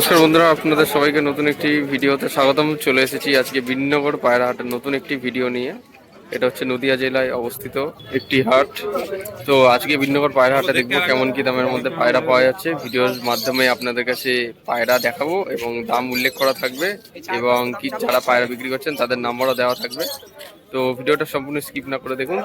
নমস্কার বন্ধুরা, আপনাদের সবাইকে নতুন একটি ভিডিওতে স্বাগতম। চলে এসেছি আজকে বিনগর পায়রা হাটের নতুন একটি ভিডিও নিয়ে। এটা হচ্ছে নদিয়া জেলায় অবস্থিত একটি হাট। তো আজকে বিনগর পায়রা হাটে দেখব কেমন কি দামের মধ্যে পায়রা পাওয়া যাচ্ছে। ভিডিওর মাধ্যমে আপনাদের কাছে পায়রা দেখাবো এবং দাম উল্লেখ করা থাকবে এবং কি যারা পায়রা বিক্রি করছেন তাদের নাম্বারও দেওয়া থাকবে। তো ভিডিওটা সম্পূর্ণ স্কিপ না করে দেখুন,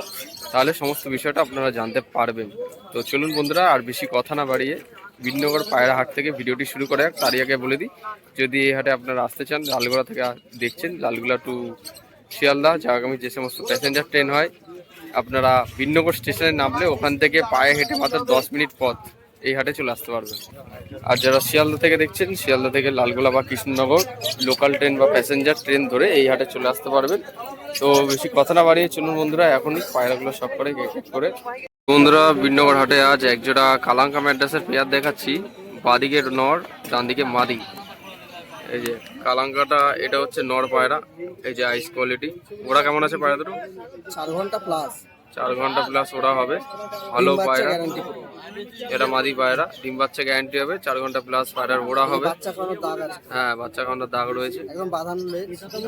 তাহলে সমস্ত বিষয়টা আপনারা জানতে পারবেন। তো চলুন বন্ধুরা, আর বেশি কথা না বাড়িয়ে বিনগর পায়রা হাট থেকে ভিডিওটি শুরু করে তারই আগে বলে দিই, যদি এই হাটে আপনারা আসতে চান, লালগোলা থেকে দেখছেন, লালগোলা টু শিয়ালদা যাগামী যে সমস্ত প্যাসেঞ্জার ট্রেন হয়, আপনারা বিনগর স্টেশনে নামলে ওখান থেকে পায়ে হেঁটে মাত্র দশ মিনিট পথ এই হাটে চলে আসতে পারবেন। আর যারা শিয়ালদা থেকে দেখছেন, শিয়ালদা থেকে লালগোলা বা কৃষ্ণনগর লোকাল ট্রেন বা প্যাসেঞ্জার ট্রেন ধরে এই হাটে চলে আসতে পারবেন। তো বেশি কথা না বাড়িয়ে চলুন বন্ধুরা, এখনই পায়রাগুলো সব করে এক করে বন্ধুরা বিনগর হাটে আজ একজোড়া কালাঙ্কা ম্যাড্রাসের পেয়ার দেখাচ্ছি। বাদিকে নর ডান দিকে মাদি। এই যে কালাঙ্কাটা এটা হচ্ছে নর পায়রা। এই যে আইস কোয়ালিটি ওরা কেমন আছে পায়রা দুটো? চার ঘণ্টা প্লাস চার ঘণ্টা প্লাস ওরা হবে। ভালো পায়রা। এটা মাদি পায়রা। ডিম বাচ্চা গ্যারান্টি হবে। চার ঘণ্টা প্লাস পায়রার ওরা হবে। হ্যাঁ বাচ্চা খাওয়ানোর দাগ রয়েছে।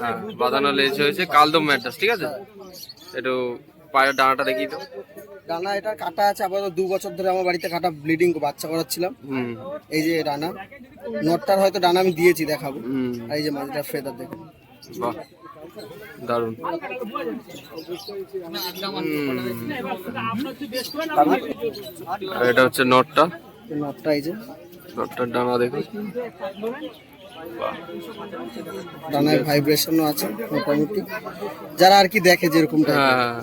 হ্যাঁ বাঁধানো লেজ হয়েছে। কালদম ম্যাট্রাস ঠিক আছে? একটু পায়ের ডানাটা দেখি তো ডানা এটা কাটা আছে আপাতত দু বছর ধরে আমার বাড়িতে কাটা ব্লিডিং বাচ্চা করাচ্ছিলাম। এই যে ডানা নটটার হয়তো ডানা আমি দিয়েছি দেখাবো। আর এই যে মাঝটা ফেদার দেখুন। বাহ এটা হচ্ছে নটটা। এই নটটা এই যে। নটটার ডানা দেখুন। ডানায় ভাইব্রেশনও আছে মোটামুটি। যারা আর কি দেখে যেরকম type এর। হ্যাঁ।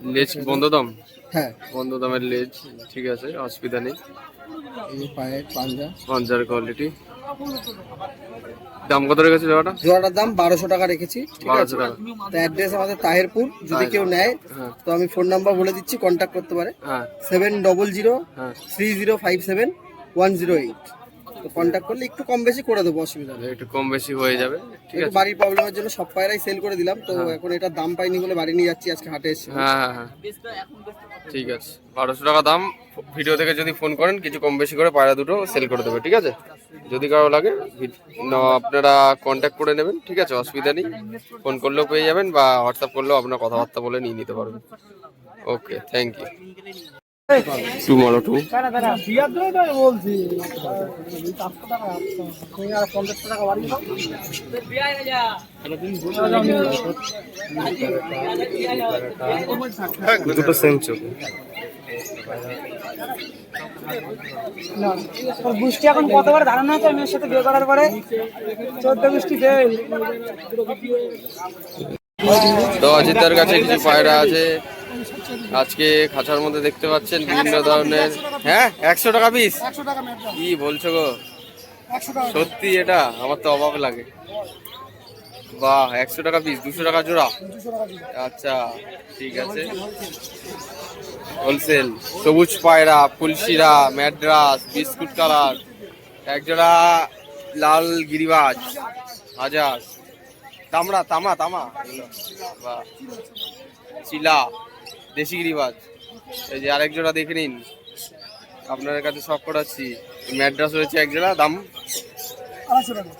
লেজ বন্ধ দম? হ্যাঁ। বন্ধ দমের লেজ ঠিক আছে অসুবিধা নেই। এই পায়ের পাঞ্জা। পঞ্চার কোয়ালিটি দাম কত রেখেছে জোড়াটা? জোড়াটার দাম বারোশো টাকা রেখেছি ঠিক আছে? টাকা। তো অ্যাড্রেস আমাদের তাহেরপুর যদি কেউ নেয় হ্যাঁ। তো আমি ফোন নাম্বার বলে দিচ্ছি কন্ট্যাক্ট করতে পারে। Seven double zero three zero five seven one zero eight তো কন্ট্যাক্ট করলে একটু কম বেশি করে দেবো অসুবিধা নেই। একটু কম বেশি হয়ে যাবে ঠিক আছে। বাড়ির প্রবলেমের জন্য সব পায়রাই সেল করে দিলাম তো এখন এটা দাম পাইনি বলে বাড়ি নিয়ে যাচ্ছি আজকে হাটে এসেছি। হ্যাঁ হ্যাঁ হ্যাঁ। ঠিক আছে। বারোশো টাকা দাম ভিডিও থেকে যদি ফোন করেন কিছু কম বেশি করে পায়রা দুটো সেল করে দেবে ঠিক আছে? যদি কারও লাগে আপনারা কন্ট্যাক্ট করে নেবেন ঠিক আছে? অসুবিধা নেই। ফোন করলেও পেয়ে যাবেন বা হোয়াটসঅ্যাপ করলেও আপনার কথাবার্তা বলে নিয়ে নিতে পারবেন। ওকে থ্যাংক ইউ টু মারো টু দুটো সেম চোখ। গোষ্ঠী এখন কতবার ধারণা আছে মেয়ের সাথে বিয়ে করার পরে চোদ্দ গোষ্ঠী তো অজিতার কাছে কিছু পায়রা আছে। আজকে খাঁচার মধ্যে দেখতে পাচ্ছেন বিভিন্ন ধরনের। হ্যাঁ একশো টাকা পিস কি বলছো গো? সত্যি এটা? আমার তো অভাব লাগে। বাহ একশো টাকা পিস দুশো টাকা জোড়া? আচ্ছা ঠিক আছে। হোলসেল সবুজ পায়রা ফুলশিরা ম্যাড্রাস বিস্কুট কালার একজোড়া লাল গিরিবাজ হাজার। তামড়া তামা তামা। বাহ। চিলা দেশি গিরিবাজ। এই যে আরেক জোড়া দেখে নিন। আপনাদের কাছে সব করাচ্ছি ম্যাড্রাস রয়েছে এক জোড়া দাম?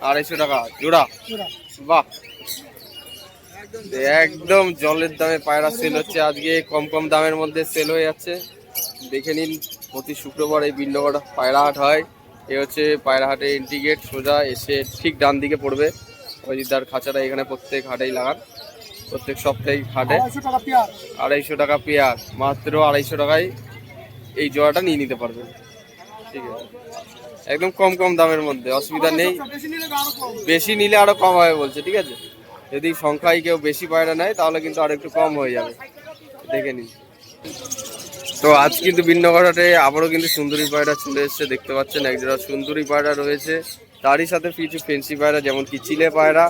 আড়াইশো টাকা। জোড়া? বাহ। একদম জলের দামে পায়রা সেল হচ্ছে। আজকে কম কম দামের মধ্যে সেল হয়ে যাচ্ছে। দেখে নিন প্রতি শুক্রবার এই বিন্ডগড় পায়রা হাট হয়। এ হচ্ছে পায়রা হাটে এন্ট্রি গেট সোজা এসে ঠিক ডান দিকে পড়বে। অজিতার খাঁচাটা এখানে প্রত্যেক হাটেই লাগান। প্রত্যেক সপ্তাহে হাটে। আড়াইশো টাকা পেঁয়াজ। মাত্র আড়াইশো টাকায় এই জোড়াটা নিয়ে নিতে পারবেন। ঠিক আছে। একদম কম কম দামের মধ্যে অসুবিধা নেই। বেশি নিলে আরও কম। হবে বলছে ঠিক আছে। যদি সংখ্যায় কেউ বেশি পায়রা নেয় তাহলে কিন্তু আর একটু কম হয়ে যাবে। দেখে নিন। তো আজ কিন্তু বিন্নগড়াটে আবারও কিন্তু সুন্দরী পায়রা চলে এসেছে দেখতে পাচ্ছেন। একজোড়া সুন্দরী পায়রা রয়েছে। তারই সাথে কিছু ফেন্সি পায়রা যেমন কি চিলে পায়রা।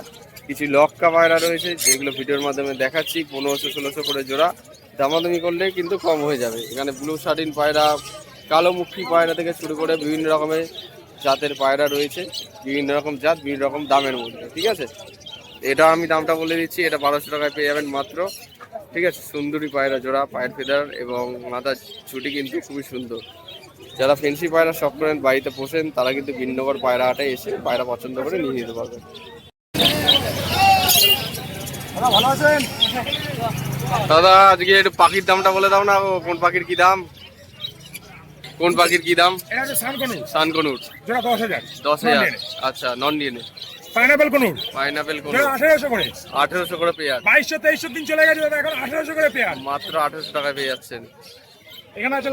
কিছু লক্কা পায়রা রয়েছে, যেগুলো ভিডিওর মাধ্যমে দেখাচ্ছি, পনেরোশো, ষোলোশো করে জোড়া। দামাদামি করলে কিন্তু কম হয়ে যাবে। এখানে ব্লু শার্টিন পায়রা, কালো মুখী পায়রা থেকে শুরু করে বিভিন্ন রকমের জাতের পায়রা রয়েছে। বিভিন্ন রকম জাত, বিভিন্ন রকম দামের মধ্যে, ঠিক আছে? এটা আমি দামটা বলে দিচ্ছি, এটা বারোশো টাকায় পেয়ে যাবেন মাত্র, ঠিক আছে? সুন্দরী পায়রা জোড়া, পায়ের ফেদার এবং মাথার ছুটি কিন্তু খুবই সুন্দর। যারা ফেন্সি পায়রা শখ করেন, বাড়িতে পোষেন, তারা কিন্তু বিনগর পায়রা হাটে এসে পায়রা পছন্দ করে নিয়ে নিতে পারবেন। দাদা আজকে একটু পাখির দামটা বলে দাও না কোন পাখির কি দাম? কোন পাখির কি দাম? সানকনুর। দশ হাজার। দশ হাজার। আচ্ছা non DNA pineapple conure. Pineapple করে। আঠেরোশো করে পেয়ার। বাইশশো তেইশশো দিন চলে গেছে এখন আঠেরোশো করে পেয়ার। মাত্র টাকায় পেয়ে যাচ্ছেন। এখানে আছে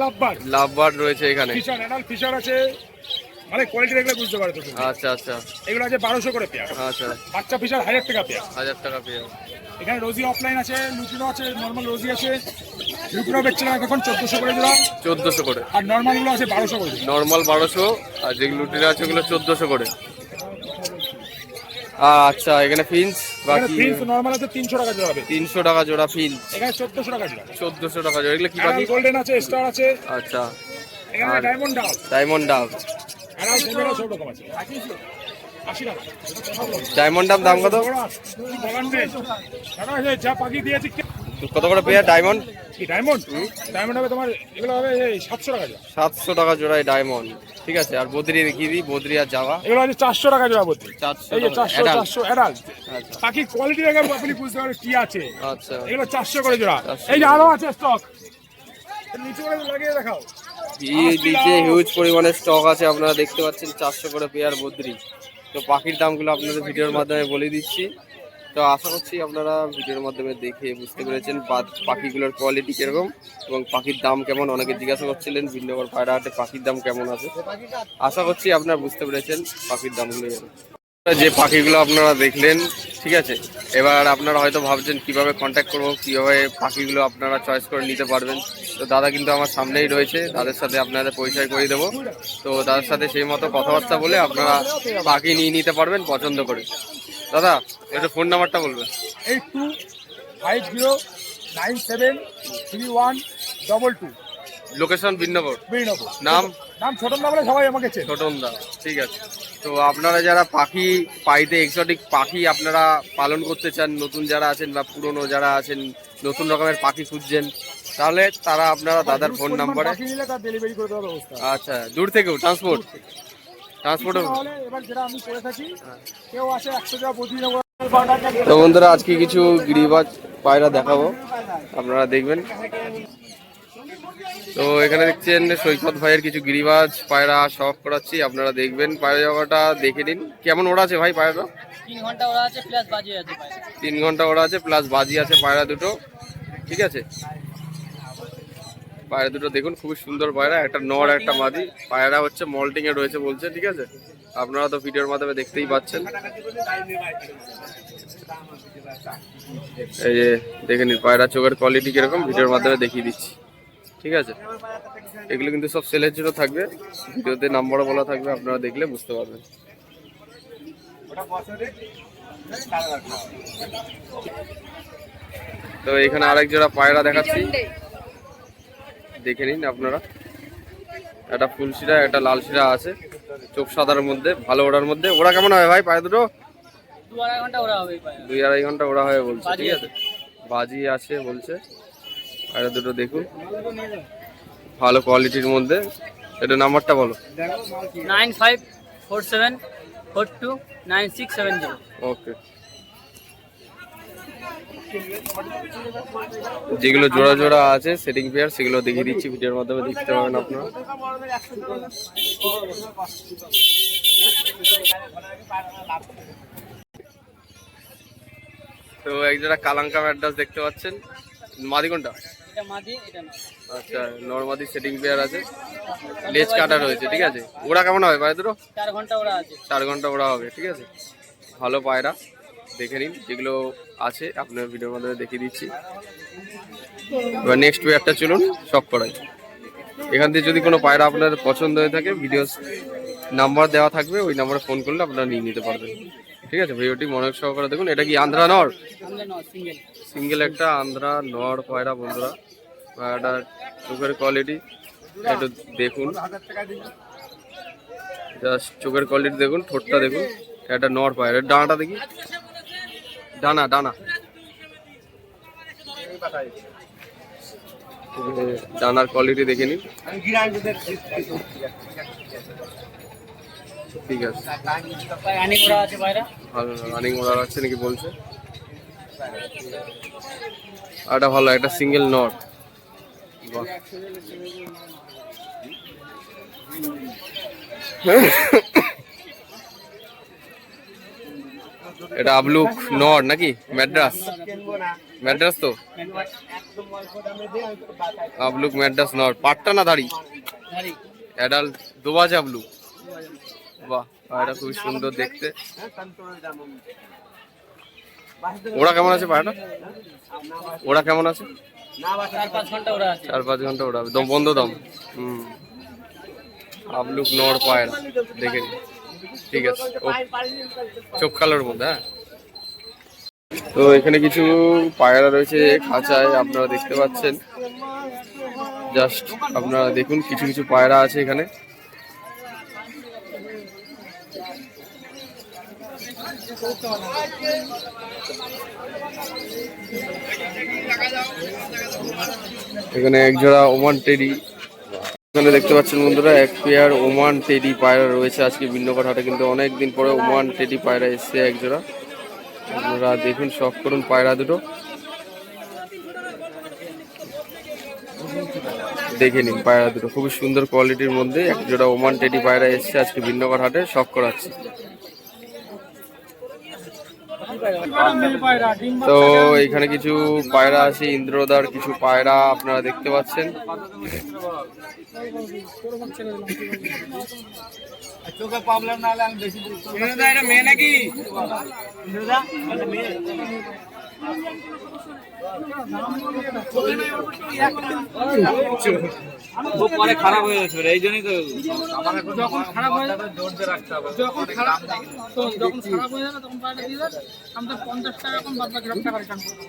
রয়েছে এখানে। ফিশার অ্যাডাল ফিশার আছে। মানে কোয়ালিটি দেখলে বুঝতে পারো তো তুমি। আচ্ছা আচ্ছা। এগুলো আছে বারোশো করে পেয়ার আচ্ছা বাচ্চা ফিশার হাজার টাকা পেয়ার হাজার টাকা পেয়ার এখানে রোজি অফলাইন আছে লুটিনো আছে নর্মাল রোজি আছে। লুটিনো বেচছিলাম এখন চোদ্দশো করে চোদ্দশো করে। আর আছে বারোশো করে নর্মাল বারোশো আর যেগুলো লুটির আছে ওগুলো চোদ্দশো করে। আচ্ছা এখানে ফিন্স বাকি প্রিন্স নর্মাল আছে তিনশো টাকা জোড়া হবে। তিনশো টাকা জোড়া ফিন্স এখানে চোদ্দশো টাকা জোড়া। চোদ্দশো টাকা জোড়া এগুলো কি পাখি গোল্ডেন আছে স্টার আছে। আচ্ছা। এখানে ডায়মন্ড ডাল। ডায়মন্ড ডাব ডায়মন্ড দাম কত? পাখি কত করে পেয়ার ডায়মন্ড ডায়মন্ড ডায়মন্ড হবে তোমার এগুলো হবে সাতশো টাকা জোড়া সাতশো টাকা জোড়ায় ডায়মন্ড ঠিক আছে আর বদ্রি দেখিয়ে দিই? বদ্রি আর যাওয়া এগুলো আছে চারশো টাকা জোড়া বলতে এই যে চারশো চারশো অ্যাডাল্ট আচ্ছা। কোয়ালিটি দেখে আপনি বুঝতে পারবেন কি আছে। আচ্ছা। এগুলো চারশো করে জোড়া। 400 এই যে আরও আছে স্টক নিচে করে লাগিয়ে দেখাও। নিচে হিউজ পরিমাণে স্টক আছে, আপনারা দেখতে পাচ্ছেন, চারশো করে পেয়ার বদ্রি। তো পাখির দামগুলো আপনাদের ভিডিওর মাধ্যমে বলে দিচ্ছি। তো আশা করছি আপনারা ভিডিওর মাধ্যমে দেখে বুঝতে পেরেছেন পাখিগুলোর কোয়ালিটি কীরকম এবং পাখির দাম কেমন। অনেকে জিজ্ঞাসা করছিলেন, ভিন্নগর পায়রা হাটে পাখির দাম কেমন আছে। আশা করছি আপনারা বুঝতে পেরেছেন পাখির দামগুলো। যে পাখিগুলো আপনারা দেখলেন, ঠিক আছে, এবার আপনারা হয়তো ভাবছেন কীভাবে কন্ট্যাক্ট করব, কীভাবে পাখিগুলো আপনারা চয়েস করে নিতে পারবেন। তো দাদা কিন্তু আমার সামনেই রয়েছে তাদের সাথে আপনাদের পরিচয় করে দেবো। তো দাদার সাথে সেই মতো কথাবার্তা বলে আপনারা পাখি নিয়ে নিতে পারবেন পছন্দ করে। দাদা একটু ফোন নাম্বারটা বলবেন। Eight two five zero nine seven three one double two. Location ভিন্নগর বিনগর নাম? নাম ছোট না বলে সবাই আমাকে চেন। ছোটন দা ঠিক আছে। তো আপনারা যারা পাখি পাইতে এক্সোটিক পাখি আপনারা পালন করতে চান নতুন যারা আছেন বা পুরনো যারা আছেন নতুন রকমের পাখি খুঁজছেন তাহলে তারা আপনারা দাদার ফোন নাম্বারে আচ্ছা দূর থেকেও ট্রান্সপোর্ট ট্রান্সপোর্ট তো বন্ধুরা আজকে কিছু গিরিবাজ পায়রা দেখাবো। আপনারা দেখবেন। তো এখানে দেখছেন সৈকত ভাইয়ের কিছু গিরিবাজ পায়রা শখ করাচ্ছি আপনারা দেখবেন পায়রা জায়গাটা দেখে নিন। কেমন ওরা আছে ভাই পায়রা তিন ঘণ্টা ওরা আছে প্লাস বাজিয়ে আছে তিন ঘণ্টা ওরা আছে প্লাস বাজি আছে পায়রা দুটো। ঠিক আছে? পায়রা দুটো দেখুন খুবই সুন্দর পায়রা একটা নর একটা মাদি। পায়রা হচ্ছে মল্টিং এ রয়েছে বলছে ঠিক আছে? আপনারা তো ভিডিওর মাধ্যমে দেখতেই পাচ্ছেন। এই যে দেখে নিন পায়রা চোখের কোয়ালিটি কীরকম ভিডিওর মাধ্যমে দেখিয়ে দিচ্ছি। ঠিক আছে? এগুলো কিন্তু সব সেলের জন্য থাকবে। ভিডিওতে নাম্বারও বলা থাকবে আপনারা দেখলে বুঝতে পারবেন। তো এখানে আরেক জোড়া পায়রা দেখাচ্ছি। দেখে নিন আপনারা। একটা ফুল শিরা একটা লাল শিরা আছে। চোখ সাদার মধ্যে ভালো ওড়ার মধ্যে। ওরা কেমন হবে ভাই পায়ে দুটো? দু আড়াই ঘণ্টা ওরা হবে দুই আড়াই ঘণ্টা ওরা হয়ে বলছে ঠিক আছে? বাজি আছে বলছে। পায়রা দুটো দেখুন। ভালো কোয়ালিটির মধ্যে। এটা নাম্বারটা বলো। Nine five four seven four two nine six seven zero. Okay যেগুলো জোড়া জোড়া আছে সেটিং পেয়ার সেগুলো দেখিয়ে দিচ্ছি ভিডিওর মাধ্যমে দেখতে পাবেন আপনারা। তো এক জোড়া কালাঙ্কা ম্যাড্রাস দেখতে পাচ্ছেন। মাদি কোনটা? আচ্ছা নর্মাদি সেটিং পেয়ার আছে। লেজ কাটা রয়েছে ঠিক আছে? ওরা কেমন হবে পায়ে দুটো? চার ঘণ্টা ওরা আছে। চার ঘণ্টা ওরা হবে ঠিক আছে? ভালো পায়রা দেখে নিন যেগুলো আছে আপনার ভিডিওর মাধ্যমে দেখিয়ে দিচ্ছি। এবার নেক্সট পেয়ারটা চলুন শখ করাই। এখান থেকে যদি কোনো পায়রা আপনার পছন্দ হয়ে থাকে ভিডিও নাম্বার দেওয়া থাকবে ওই নাম্বারে ফোন করলে আপনারা নিয়ে নিতে পারবেন। ঠিক আছে ভিডিওটি মনোযোগ সহকারে দেখুন। এটা কি আন্ধ্রা নর? সিঙ্গেল সিঙ্গেল একটা আন্ধ্রা নর পায়রা বন্ধুরা। পায়রাটা চোখের কোয়ালিটি একটু দেখুন। জাস্ট চোখের কোয়ালিটি দেখুন ঠোঁটটা দেখুন। একটা নর পায়রা। ডানাটা দেখি। ডানা ডানা। ডানার কোয়ালিটি দেখে নিন। ঠিক আছে। রানিং ওরা আছে বাইরে রানিং অর্ডার আছে নাকি বলছে? এটা ভালো একটা সিঙ্গেল নট এটা আবলুক নট নাকি? ম্যাড্রাস ম্যাড্রাস তো? আবলুক ম্যাড্রাস নট পাট্টা না দাড়ি? অ্যাডাল্ট দোবাজ আবলুক। বাহ পায়রা খুবই সুন্দর দেখতে। ওরা কেমন আছে পায়রাটা ওরা কেমন আছে? চার পাঁচ ঘণ্টা ওড়াবে দম বন্ধ দম। হুম। আবলুক নড় পায়রা দেখে ঠিক আছে চোখ কালোর মধ্যে হ্যাঁ। তো এখানে কিছু পায়রা রয়েছে খাঁচায় আপনারা দেখতে পাচ্ছেন। জাস্ট আপনারা দেখুন কিছু কিছু পায়রা আছে এখানে। এখানে এক জোড়া ওমান টেডি। এখানে দেখতে পাচ্ছেন বন্ধুরা, এক পেয়ার ওমান টেডি পায়রা রয়েছে আজকে বিন্নকর হাটে, কিন্তু অনেক দিন পরে ওমান টেডি পায়রা এসছে এক জোড়া আপনারা দেখুন, শখ করুন পায়রা দুটো। দেখে নিন পায়রা দুটো, খুবই সুন্দর কোয়ালিটির মধ্যে এক জোড়া ওমান টেডি পায়রা এসছে আজকে বিন্নকর হাটে, শখ করাচ্ছি। তো এখানে কিছু পায়রা আছে ইন্দ্রদার কিছু পায়রা আপনারা দেখতে পাচ্ছেন। চোখে প্রবলেম না হলে আমি বেশি এটা মেয়ে নাকি? খুব পরে খারাপ হয়ে যাচ্ছে এই জন্যই তো যখন খারাপ হয়ে যাবে যখন খারাপ যখন খারাপ হয়ে যাবে তখন পায়রা দিয়ে দেবে আমি পঞ্চাশ টাকা এখন বাদ বাকি সব টাকা রিটার্ন করব।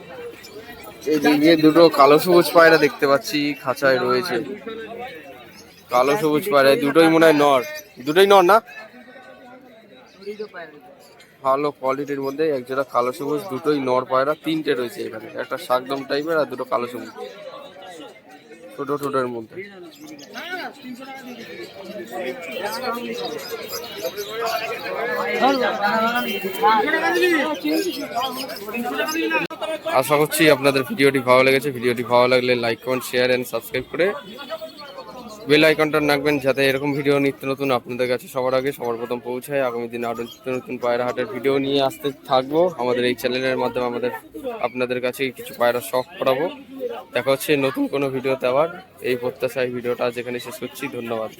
এদিকে দুটো কালো সবুজ পায়রা দেখতে পাচ্ছি খাঁচায় রয়েছে। কালো সবুজ পায়রা দুটোই মনে হয় নর। দুটোই নর না? ভালো কোয়ালিটির মধ্যে এক জোড়া কালো সবুজ, দুটোই নর পায়রা, তিনটে রয়েছে এখানে। একটা শাকদম টাইপের আর দুটো কালো সবুজ। ছোট ছোটের মধ্যে। আশা করছি আপনাদের ভিডিওটি ভালো লেগেছে। ভিডিওটি ভালো লাগলে like comment share and subscribe করে বেল আইকনটা রাখবেন যাতে এরকম ভিডিও নিত্য নতুন আপনাদের কাছে সবার আগে, সবার প্রথম পৌঁছায়। আগামী দিনে আরও নিত্য নতুন পায়রা হাটের ভিডিও নিয়ে আসতে থাকব। আমাদের এই চ্যানেলের মাধ্যমে আমাদের আপনাদের কাছে কিছু পায়রা শখ করাবো। দেখা হচ্ছে নতুন কোনো ভিডিওতে আবার। এই প্রত্যাশায় ভিডিওটা যেখানে শেষ করছি। ধন্যবাদ।